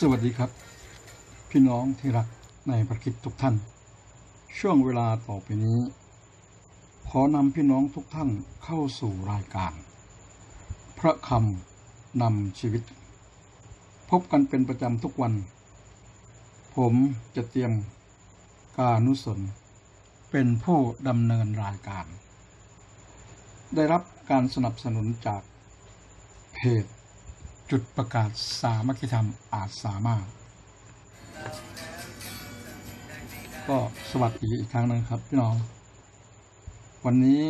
สวัสดีครับ พี่น้องที่รักในประคิดทุกท่าน ช่วงเวลาต่อไปนี้ ขอนำพี่น้องทุกท่านเข้าสู่รายการ พระคำนำชีวิต พบกันเป็นประจำทุกวัน ผมจะเตรียมกานุสนเป็นผู้ดำเนินรายการ ได้รับการสนับสนุนจากเพจ จุดประกาศสามัคคีธรรมอาจสามารถ ก็สวัสดีอีกครั้งหนึงครับ พี่น้อง วันนี้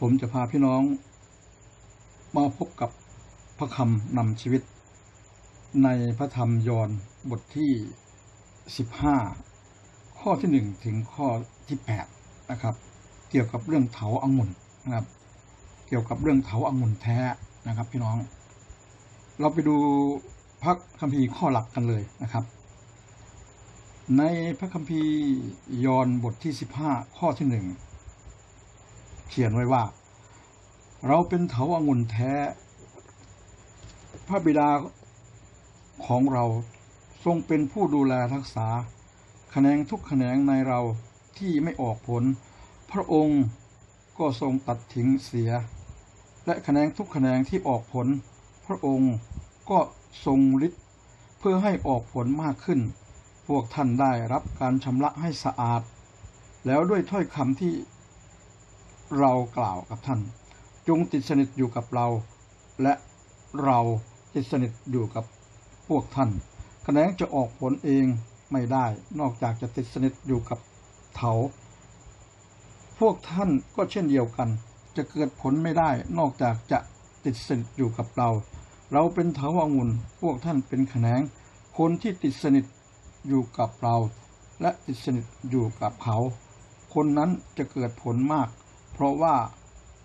ผมจะพาพี่น้อง มาพบกับพระคำนำชีวิต ในพระธรรมยอห์นบทที่15ข้อที่1ถึงข้อที่8นะครับ เกี่ยวกับเรื่องเถาอังุ่นนะครับ เกี่ยวกับเรื่องเถาอังุ่นแท้ นะครับ พี่น้อง เราไปดูพระคัมภีร์ข้อหลักกันเลยนะครับ ในพระคัมภีร์ยอห์นบทที่15ข้อที่หนึ่งเขียนไว้ว่า เราเป็นเถาอังุ่นแท้ พระบิดาของเราทรงเป็นผู้ดูแลรักษาแขนงทุกแขนงในเราที่ไม่ออกผล พระองค์ก็ทรงตัดทิ้งเสีย และแขนงทุกแขนงที่ออกผล พระองค์ก็ทรงฤทธิ์เพื่อให้ออกผลมากขึ้น พวกท่านได้รับการชำระให้สะอาด แล้วด้วยถ้อยคำที่เรากล่าวกับท่าน จงติดสนิทอยู่กับเรา และเราติดสนิทอยู่กับพวกท่านแขนงจะออกผลเองไม่ได้ นอกจากจะติดสนิทอยู่กับเถาพวกท่านก็เช่นเดียวกัน จะเกิดผลไม่ได้ นอกจากจะติดสนิทอยู่กับเรา เราเป็นเถาวังุ่นพวกท่านเป็นแขนง คนที่ติดสนิทอยู่กับเรา และติดสนิทอยู่กับเขา คนนั้นจะเกิดผลมาก เพราะว่า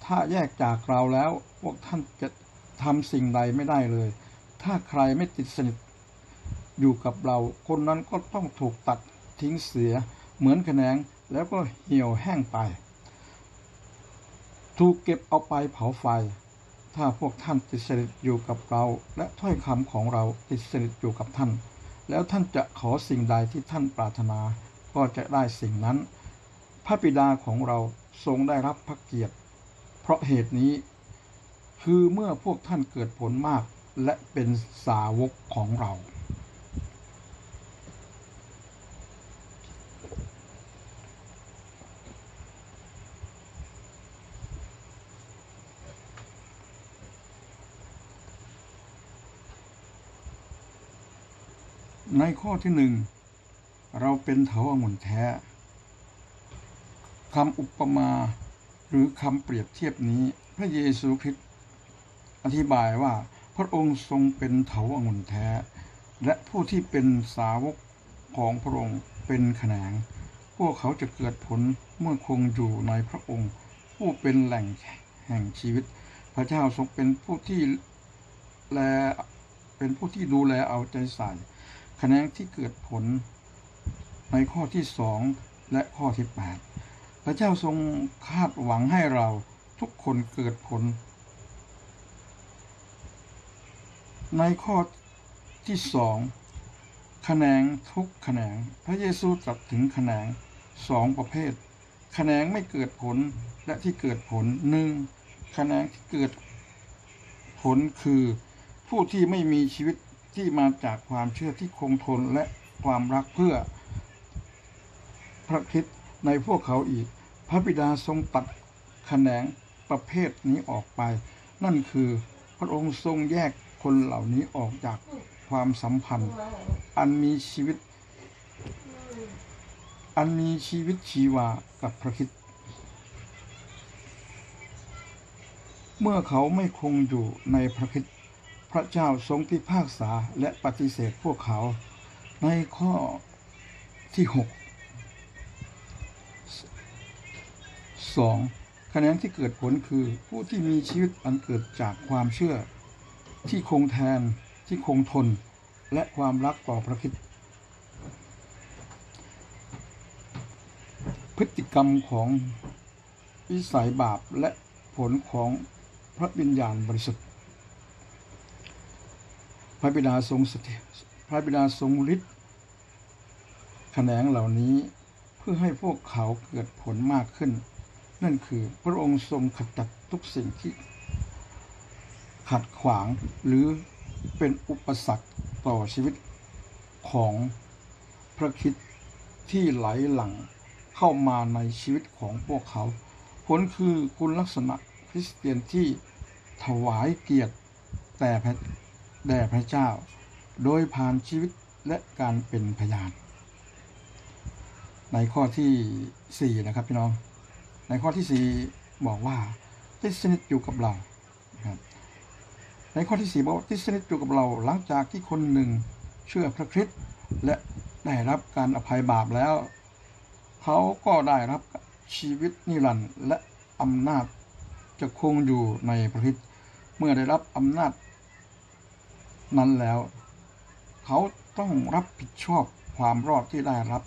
ถ้าแยกจากเราแล้ว พวกท่านจะทำสิ่งใดไม่ได้เลย ถ้าใครไม่ติดสนิทอยู่กับเรา คนนั้นก็ต้องถูกตัดทิ้งเสีย เหมือนแขนงแล้วก็เหี่ยวแห้งไป ถูกเก็บเอาไปเผาไฟ ถ้าพวกท่านติดสนิทอยู่กับเรา และถ้อยคำของเราติดสนิทอยู่กับท่าน แล้วท่านจะขอสิ่งใดที่ท่านปรารถนา ก็จะได้สิ่งนั้น พระบิดาของเราทรงได้รับพระเกียรติ เพราะเหตุนี้ คือเมื่อพวกท่านเกิดผลมากและเป็นสาวกของเรา ในข้อที่หนึ่งเราเป็นเถาองุ่นแท้คำอุปมาหรือคำเปรียบเทียบนี้ พระเยซูคริสต์อธิบายว่าพระองค์ทรงเป็นเถาองุ่นแท้ และผู้ที่เป็นสาวกของพระองค์เป็นแขนงพวกเขาจะเกิดผลเมื่อคงอยู่ในพระองค์ ผู้เป็นแหล่งแห่งชีวิต พระเจ้าทรงเป็นผู้ที่แลเป็นผู้ที่ดูแลเอาใจใส่ คะแขนที่เกิดผลในข้อที่สองและข้อที่แปดพระเจ้าทรงคาดหวังให้เราทุกคนเกิดผล ในข้อที่สองแขนงทุกแขนง พระเยซูตรัสถึงแขนงสองประเภทแขนงไม่เกิดผลและที่เกิดผลหนึ่งแขนงที่เกิดผลคือผู้ที่ไม่มีชีวิต ที่มาจากความเชื่อที่คงทนและความรักเพื่อ พระคริสต์ในพวกเขาอีก พระบิดาทรงตัดแขนงประเภทนี้ออกไป นั่นคือพระองค์ทรงแยกคนเหล่านี้ออกจากความสัมพันธ์ อันมีชีวิต อันมีชีวิตชีวากับพระคริสต์เมื่อเขาไม่คงอยู่ในพระคริสต์ พระเจ้าทรงพิพากษาและปฏิเสธพวกเขา ในข้อที่หกสองคะแนนที่เกิดผลคือผู้ที่มีชีวิตอันเกิดจากความเชื่อ ที่คงแทนที่คงทน และความรักต่อพระคริสต์พฤติกรรมของวิสัยบาปและผลของพระวิญญาณบริสุทธิ์ พระบิดาทรงสถิพระบิดาทรงฤทธิ์แขนงเหล่านี้เพื่อให้พวกเขาเกิดผลมากขึ้น นั่นคือพระองค์ทรงขจัดทุกสิ่งที่ ขัดขวางหรือเป็นอุปสรรคต่อชีวิตของพระคิดที่ไหลหลังเข้ามาในชีวิตของพวกเขา ผลคือคุณลักษณะคริสเตียนที่ถวายเกียรติแต่พร แด่พระเจ้า โดยผ่านชีวิตและการเป็นพยาน ในข้อที่ 4 นะครับพี่น้อง ในข้อที่ 4 บอกว่าได้สนิทอยู่กับเราครับในข้อที่4บอกว่าที่สนิทอยู่กับเราหลังจากที่คนหนึ่งเชื่อพระคริสต์และได้รับการอภัยบาปแล้ว เขาก็ได้รับชีวิตนิรันดร์และอำนาจจะคงอยู่ในพระคริสต์เมื่อได้รับอำนาจ นั้นแล้ว เขาต้องรับผิดชอบความรอดที่ได้รับ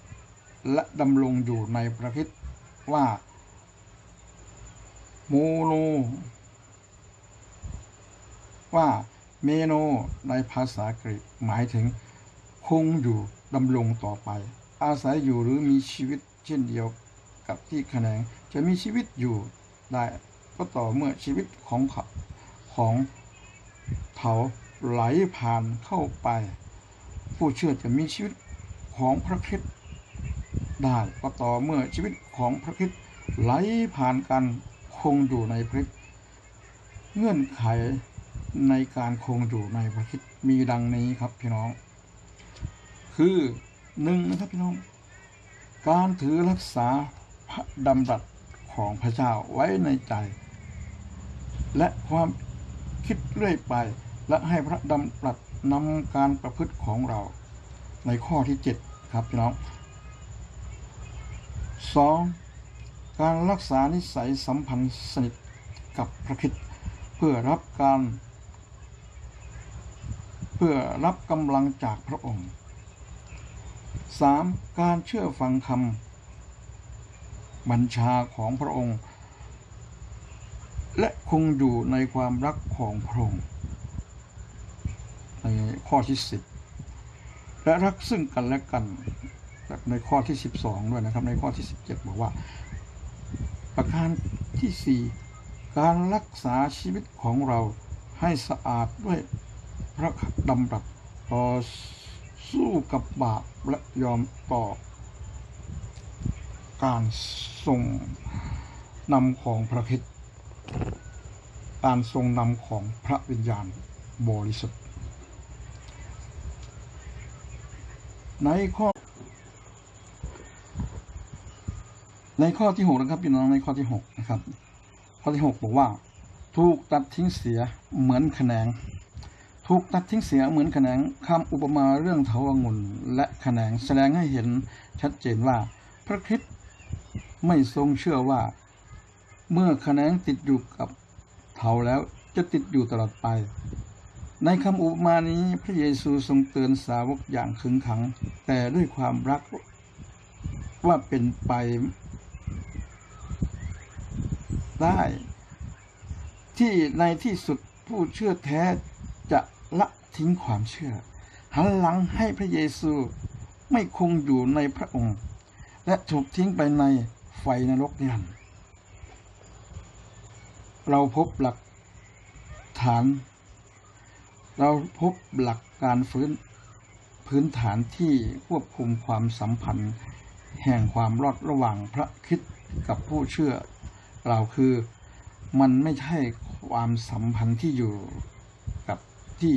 และดำรงอยู่ในพระคริสต์ว่าโมโนว่าเมโนในภาษากรีกหมายถึง คงอยู่ดำรงต่อไป อาศัยอยู่หรือมีชีวิตเช่นเดียวกับที่แขนงจะมีชีวิตอยู่ได้ก็ต่อเมื่อชีวิตของขาของเขา ไหลผ่านเข้าไป ผู้เชื่อจะมีชีวิตของพระคริสต์ได้ก็ต่อเมื่อชีวิตของพระคริสต์ไหลผ่านกันคงอยู่ในพระคริสต์เงื่อนไขในการคงอยู่ในพระคริสต์มีดังนี้ครับพี่น้อง คือหนึ่งนะครับพี่น้อง การถือรักษาพระดำรัสของพระเจ้าไว้ในใจ และความคิดเรื่อยไป และให้พระดำรัสนำการประพฤติของเรา ในข้อที่ 7 ครับพี่น้อง 2. การรักษานิสัยสัมพันธ์สนิทกับพระคริสต์เพื่อรับการ เพื่อรับกำลังจากพระองค์ 3. การเชื่อฟังคำบัญชาของพระองค์ และคงอยู่ในความรักของพระองค์ ในข้อที่10และรักซึ่งกันและกันในข้อที่12ด้วยนะครับ ในข้อที่17บเจ็ดบอกว่า ประการที่4การรักษาชีวิตของเราให้สะอาดด้วยพระดำรัสต่อสู้กับบาปและยอมต่อการทรงนำของพระคริสต์การทรงนำของพระวิญญาณบริสุทธิ์ ในข้อ ในข้อที่หกนะครับพี่น้องในข้อที่หกนะครับ ข้อที่หกบอกว่า ถูกตัดทิ้งเสียเหมือนแขนง ถูกตัดทิ้งเสียเหมือนแขนงคำอุปมาเรื่องเถาองุ่นและแขนงแสดงให้เห็นชัดเจนว่า พระคริสต์ไม่ทรงเชื่อว่า เมื่อแขนงติดอยู่กับเถาแล้วจะติดอยู่ตลอดไป ในคำอุปมานี้พระเยซูทรงเตือนสาวกอย่างขึงขัง แต่ด้วยความรักว่าเป็นไปได้ ที่ในที่สุดผู้เชื่อแท้จะละทิ้งความเชื่อ หันหลังให้พระเยซูไม่คงอยู่ในพระองค์ และถูกทิ้งไปในไฟนรกนิรันดร์เราพบหลักฐาน เราพบหลักการฟื้นพื้นฐานที่ควบคุมความสัมพันธ์ แห่งความรอดระหว่างพระคริสต์กับผู้เชื่อ เราคือมันไม่ใช่ความสัมพันธ์ที่อยู่กับที่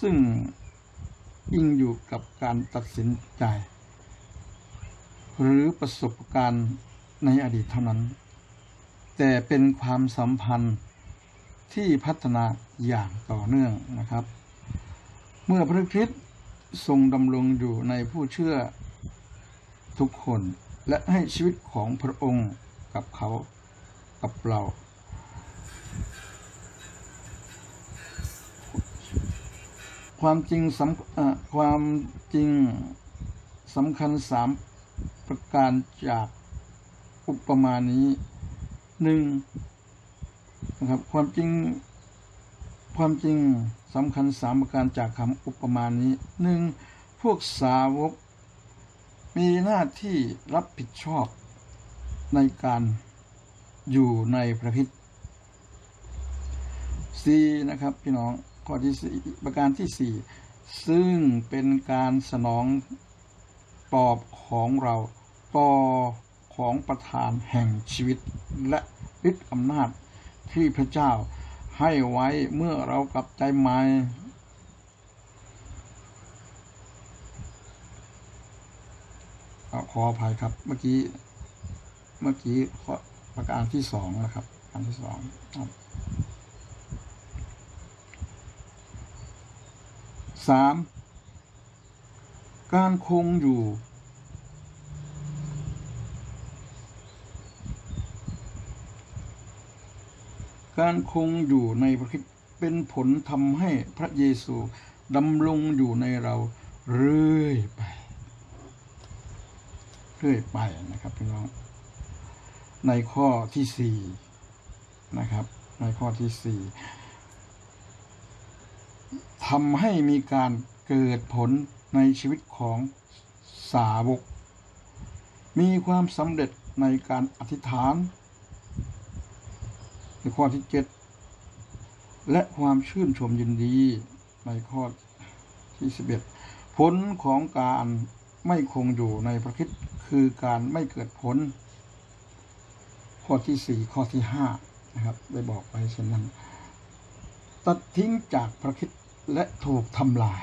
ซึ่งอิงอยู่กับการตัดสินใจ หรือประสบการณ์ในอดีตเท่านั้น แต่เป็นความสัมพันธ์ที่พัฒนา อย่างต่อเนื่องนะครับ เมื่อพระคริสต์ทรงดำรงอยู่ในผู้เชื่อทุกคนและให้ชีวิตของพระองค์กับเขากับเรา ความจริงสำความจริงสำคัญสามประการจากอุปมานี้หนึ่งนะครับความจริง ความจริงสำคัญสามประการจากคำอุปมานี้หนึ่งพวกสาวก มีหน้าที่รับผิดชอบในการอยู่ในพระคริสต์สี่นะครับพี่น้องข้อที่สี่ประการที่สี่ซึ่งเป็นการสนองตอบของเราต่อของประธานแห่งชีวิตและฤทธิอำนาจที่พระเจ้า ให้ไว้เมื่อเรากลับใจใหม่ขออภัยครับ เมื่อกี้ เมื่อกี้ประการที่สองนะครับประการที่สองสามการคงอยู่ การคงอยู่ในพระคริสต์เป็นผลทำให้พระเยซูดำรงอยู่ในเราเรื่อยไป เรื่อยไปนะครับพี่น้อง ในข้อที่สี่นะครับ ในข้อที่สี่ทำให้มีการเกิดผลในชีวิตของสาวก มีความสำเร็จในการอธิษฐาน ในข้อที่เจ็ดและความชื่นชมยินดีในข้อที่สิบเอ็ดผลของการไม่คงอยู่ในพระคริสต์คือการไม่เกิดผล ข้อที่สี่ข้อที่ห้านะครับ ได้บอกไว้เช่นนั้น ตัดทิ้งจากพระคริสต์และถูกทำลาย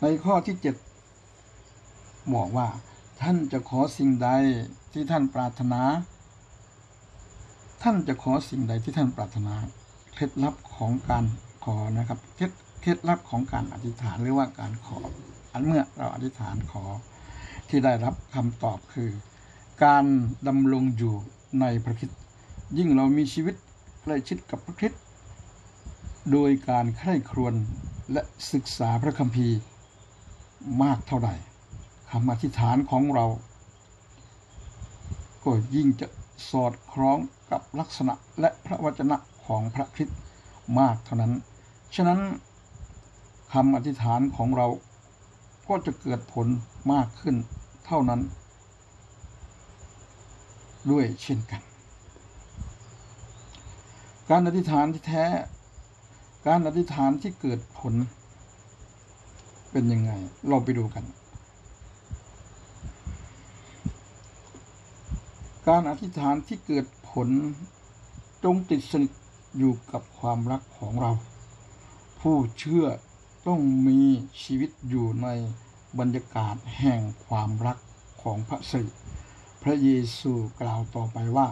ในข้อที่เจ็ดบอกว่าท่านจะขอสิ่งใด ที่ท่านปรารถนา ท่านจะขอสิ่งใดที่ท่านปรารถนา เคล็ดลับของการขอนะครับเคล็ดเคล็ดลับของการอธิษฐานหรือว่าการขอ อันเมื่อเราอธิษฐานขอที่ได้รับคำตอบคือ การดำรงอยู่ในพระคริสต์ยิ่งเรามีชีวิตใกล้ชิดกับพระคริสต์โดยการใคร่ครวญและศึกษาพระคัมภีร์มากเท่าใดคำอธิษฐานของเรา ก็ยิ่งจะสอดคล้องกับลักษณะและพระวจนะของพระคริสต์มากเท่านั้น ฉะนั้นคำอธิษฐานของเราก็จะเกิดผลมากขึ้นเท่านั้น ด้วยเช่นกัน การอธิษฐานที่แท้ การอธิษฐานที่เกิดผลเป็นยังไง เราไปดูกัน การอธิษฐานที่เกิดผลจงติดสนิทอยู่กับความรักของเรา ผู้เชื่อต้องมีชีวิตอยู่ในบรรยากาศแห่งความรักของพระสิริพระเยซูกล่าวต่อไปว่า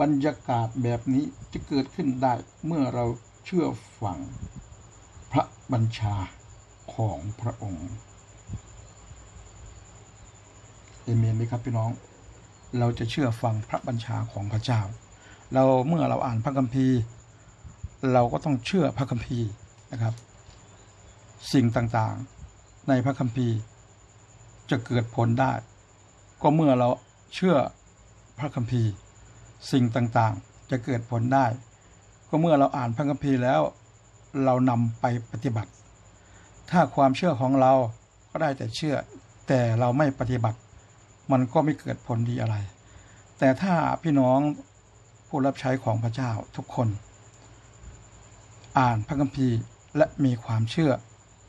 บรรยากาศแบบนี้จะเกิดขึ้นได้เมื่อเราเชื่อฟังพระบัญชาของพระองค์ เอเมนไหมครับพี่น้อง เราจะเชื่อฟังพระบัญชาของพระเจ้า เราเมื่อเราอ่านพระคัมภีร์ เราก็ต้องเชื่อพระคัมภีร์นะครับ สิ่งต่างๆในพระคัมภีร์จะเกิดผลได้ ก็เมื่อเราเชื่อพระคัมภีร์ สิ่งต่างๆจะเกิดผลได้ ก็เมื่อเราอ่านพระคัมภีร์แล้วเรานำไปปฏิบัติ ถ้าความเชื่อของเราก็ได้แต่เชื่อแต่เราไม่ปฏิบัติ มันก็ไม่เกิดผลดีอะไร แต่ถ้าพี่น้องผู้รับใช้ของพระเจ้าทุกคน อ่านพระคัมภีร์และมีความเชื่อ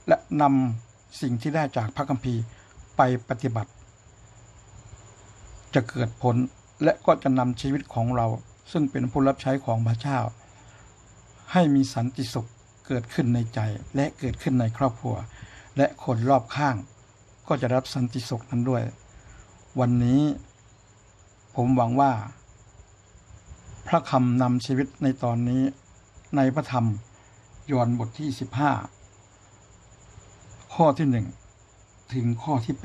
และนำสิ่งที่ได้จากพระคัมภีร์ไปปฏิบัติ จะเกิดผลและก็จะนำชีวิตของเรา ซึ่งเป็นผู้รับใช้ของพระเจ้า ให้มีสันติสุขเกิดขึ้นในใจและเกิดขึ้นในครอบครัว และคนรอบข้างก็จะรับสันติสุขนั้นด้วย วันนี้ ผมหวังว่า พระคำนำชีวิตในตอนนี้ ในพระธรรมยอห์นบทที่15ข้อที่หนึ่งถึงข้อที่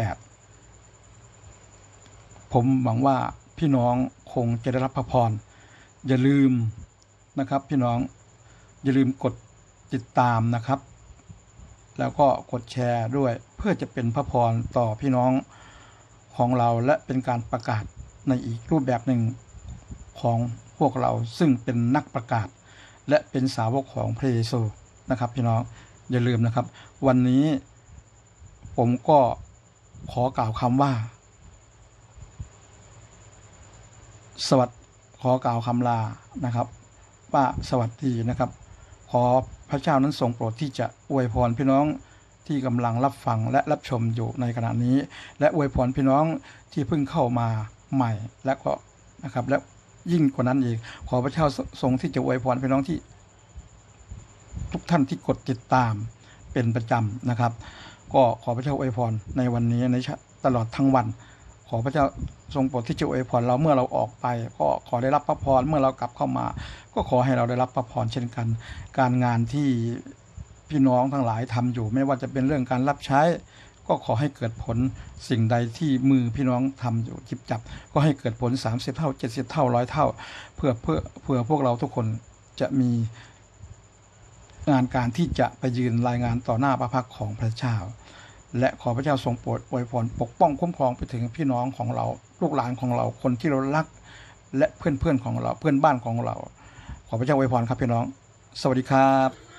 8ผมหวังว่าพี่น้องคงจะได้รับพระพรอย่าลืมนะครับ พี่น้องอย่าลืมกดติดตามนะครับ แล้วก็กดแชร์ด้วยเพื่อจะเป็นพระพรต่อพี่น้อง ของเราและเป็นการประกาศในอีกรูปแบบหนึ่งของพวกเราซึ่งเป็นนักประกาศ และเป็นสาวกของพระเยซูนะครับพี่น้องอย่าลืมนะครับ วันนี้ผมก็ขอกล่าวคำว่า สวัสดีขอกล่าวคำลานะครับว่าสวัสดีนะครับ ขอพระเจ้านั้นทรงโปรดที่จะอวยพรพี่น้อง ที่กำลังรับฟังและรับชมอยู่ในขณะนี้ และอวยพรพี่น้องที่เพิ่งเข้ามาใหม่ และก็นะครับและยิ่งกว่านั้นอีกขอพระเจ้าทรงที่จะอวยพรพี่น้องที่ ทุกท่านที่กดติดตามเป็นประจำนะครับ ก็ขอพระเจ้าอวยพรในวันนี้ในตลอดทั้งวัน ขอพระเจ้าทรงโปรดที่จะอวยพรเราเมื่อเราออกไป ก็ขอได้รับพระพรเมื่อเรากลับเข้ามา ก็ขอให้เราได้รับพระพรเช่นกัน การงานที่ พี่น้องทั้งหลายทำอยู่ ไม่ว่าจะเป็นเรื่องการรับใช้ ก็ขอให้เกิดผลสิ่งใดที่มือพี่น้องทำอยู่จิบจับ ก็ให้เกิดผล 30 เท่า 70 เท่าร้อยเท่า เพื่อเพื่อเพื่อพวกเราทุกคนจะมีงานการที่จะไปยืนรายงานต่อหน้าพระพักของพระเจ้า และขอพระเจ้าทรงโปรดอวยพรปกป้องคุ้มครองไปถึงพี่น้องของเราลูกหลานของเราคนที่เรารัก และเพื่อนเพื่อนของเราเพื่อนบ้านของเรา ขอพระเจ้าอวยพรครับพี่น้อง สวัสดีครับ